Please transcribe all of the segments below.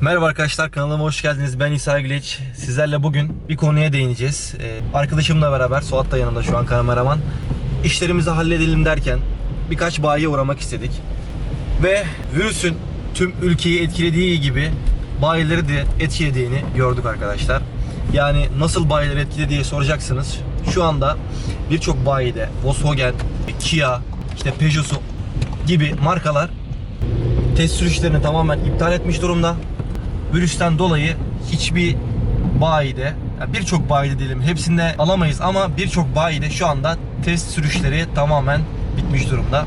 Merhaba arkadaşlar kanalıma hoş geldiniz. Ben İsa Güleç. Sizlerle bugün bir konuya değineceğiz. Ee, arkadaşımla beraber, Suat da yanımda şu an kameraman. İşlerimizi halledelim derken birkaç bayiye uğramak istedik. Ve virüsün tüm ülkeyi etkilediği gibi bayileri de etkilediğini gördük arkadaşlar. Yani nasıl bayileri etkiledi diye soracaksınız. Şu anda birçok bayide Volkswagen, Kia, işte Peugeot'su gibi markalar test sürüşlerini tamamen iptal etmiş durumda. Virüsten dolayı hiçbir bayide, yani birçok bayide diyelim hepsinde alamayız ama birçok bayide şu anda test sürüşleri tamamen bitmiş durumda.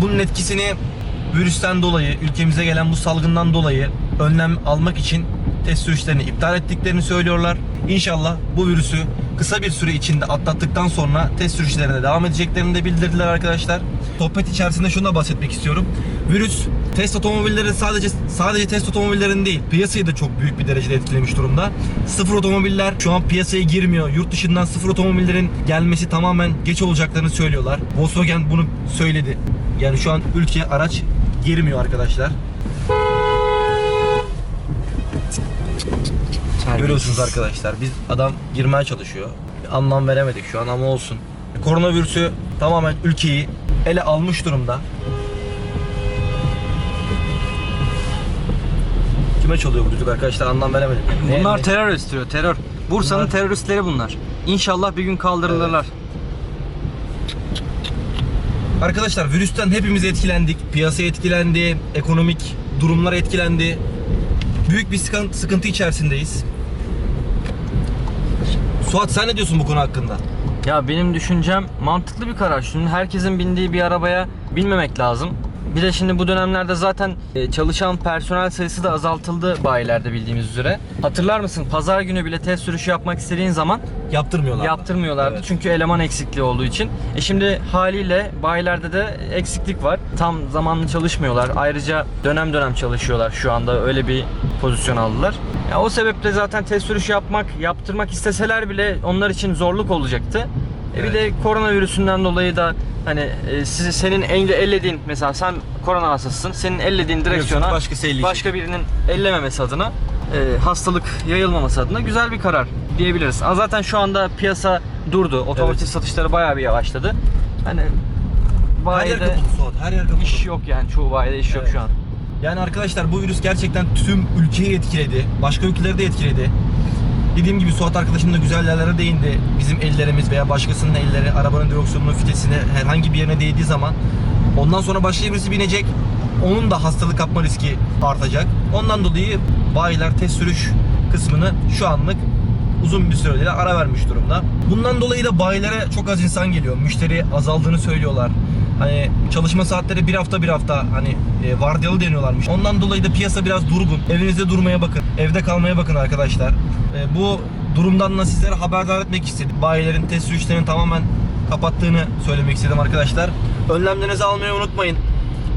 Bunun etkisini virüsten dolayı, ülkemize gelen bu salgından dolayı önlem almak için test sürüşlerini iptal ettiklerini söylüyorlar. İnşallah bu virüsü kısa bir süre içinde atlattıktan sonra test sürüşlerine devam edeceklerini de bildirdiler arkadaşlar. Sohbet içerisinde şunu da bahsetmek istiyorum. Virüs test otomobilleri sadece sadece test otomobillerin değil piyasayı da çok büyük bir derecede etkilemiş durumda. Sıfır otomobiller şu an piyasaya girmiyor. Yurt dışından sıfır otomobillerin gelmesi tamamen geç olacaklarını söylüyorlar. Volkswagen bunu söyledi. Yani şu an ülkeye araç girmiyor arkadaşlar. Görüyorsunuz arkadaşlar biz adam girmeye çalışıyor. Bir anlam veremedik şu an ama olsun. Koronavirüsü tamamen ülkeyi ele almış durumda. Kime çalıyor bu çocuk arkadaşlar anlam veremedim. Ne- Bunlar ne- terör istiyor, terör. Bursa'nın Bunlar- teröristleri bunlar. İnşallah bir gün kaldırılırlar. Arkadaşlar virüsten hepimiz etkilendik. Piyasa etkilendi, ekonomik durumlar etkilendi. Büyük bir sıkıntı, sıkıntı içerisindeyiz. Suat sen ne diyorsun bu konu hakkında? Ya benim düşüncem mantıklı bir karar. Şimdi herkesin bindiği bir arabaya binmemek lazım. Bir de şimdi bu dönemlerde zaten e, çalışan personel sayısı da azaltıldı bayilerde bildiğimiz üzere. Hatırlar mısın? Pazar günü bile test sürüşü yapmak istediğin zaman Yaptırmıyorlar. yaptırmıyorlardı. Evet. Çünkü eleman eksikliği olduğu için. E şimdi haliyle bayilerde de eksiklik var. Tam zamanlı çalışmıyorlar. Ayrıca dönem dönem çalışıyorlar şu anda. Öyle bir pozisyon aldılar. Ya o sebeple zaten test sürüşü yapmak, yaptırmak isteseler bile onlar için zorluk olacaktı. E bir de koronavirüsünden dolayı da hani e, sizi, senin elle, ellediğin mesela sen korona hastasısın. Senin ellediğin direksiyona başkası elleyecek. başka birinin ellememesi adına e, hastalık yayılmaması adına güzel bir karar diyebiliriz. Ama zaten şu anda piyasa durdu. Otomotiv Evet. satışları bayağı bir yavaşladı. Hani Her yer bayide kapalı Suat. Her yer kapalı. iş yok yani çoğu bayide iş yok Evet. şu an. Yani arkadaşlar bu virüs gerçekten tüm ülkeyi etkiledi. Başka ülkeleri de etkiledi. Dediğim gibi Suat arkadaşım da güzel yerlere değindi. Bizim ellerimiz veya başkasının elleri arabanın direksiyonunun fitesine herhangi bir yerine değdiği zaman ondan sonra başka birisi binecek. Onun da hastalık kapma riski artacak. Ondan dolayı bayiler test sürüş kısmını şu anlık uzun bir süreliğine ara vermiş durumda. Bundan dolayı da bayilere çok az insan geliyor. Müşteri azaldığını söylüyorlar. Hani çalışma saatleri bir hafta bir hafta hani e, vardiyalı deniyorlarmış. Ondan dolayı da piyasa biraz durgun. Evinizde durmaya bakın. Evde kalmaya bakın arkadaşlar. E, bu durumdan da sizlere haberdar etmek istedim. Bayilerin test sürüşlerini tamamen kapattığını söylemek istedim arkadaşlar. Önlemlerinizi almayı unutmayın.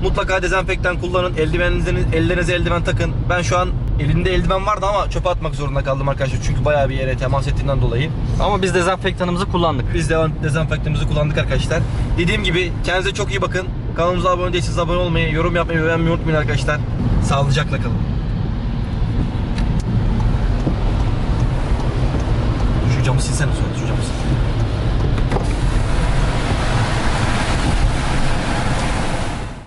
Mutlaka dezenfektan kullanın. Eldiveninizi, ellerinize eldiven takın. Ben şu an elimde eldiven vardı ama çöpe atmak zorunda kaldım arkadaşlar. Çünkü bayağı bir yere temas ettiğinden dolayı. Ama biz dezenfektanımızı kullandık. Biz de dezenfektanımızı kullandık arkadaşlar. Dediğim gibi kendinize çok iyi bakın. Kanalımıza abone değilseniz abone olmayı, yorum yapmayı ve beğenmeyi unutmayın arkadaşlar. Sağlıcakla kalın. Şu camı silsene sonra, şu camı sil.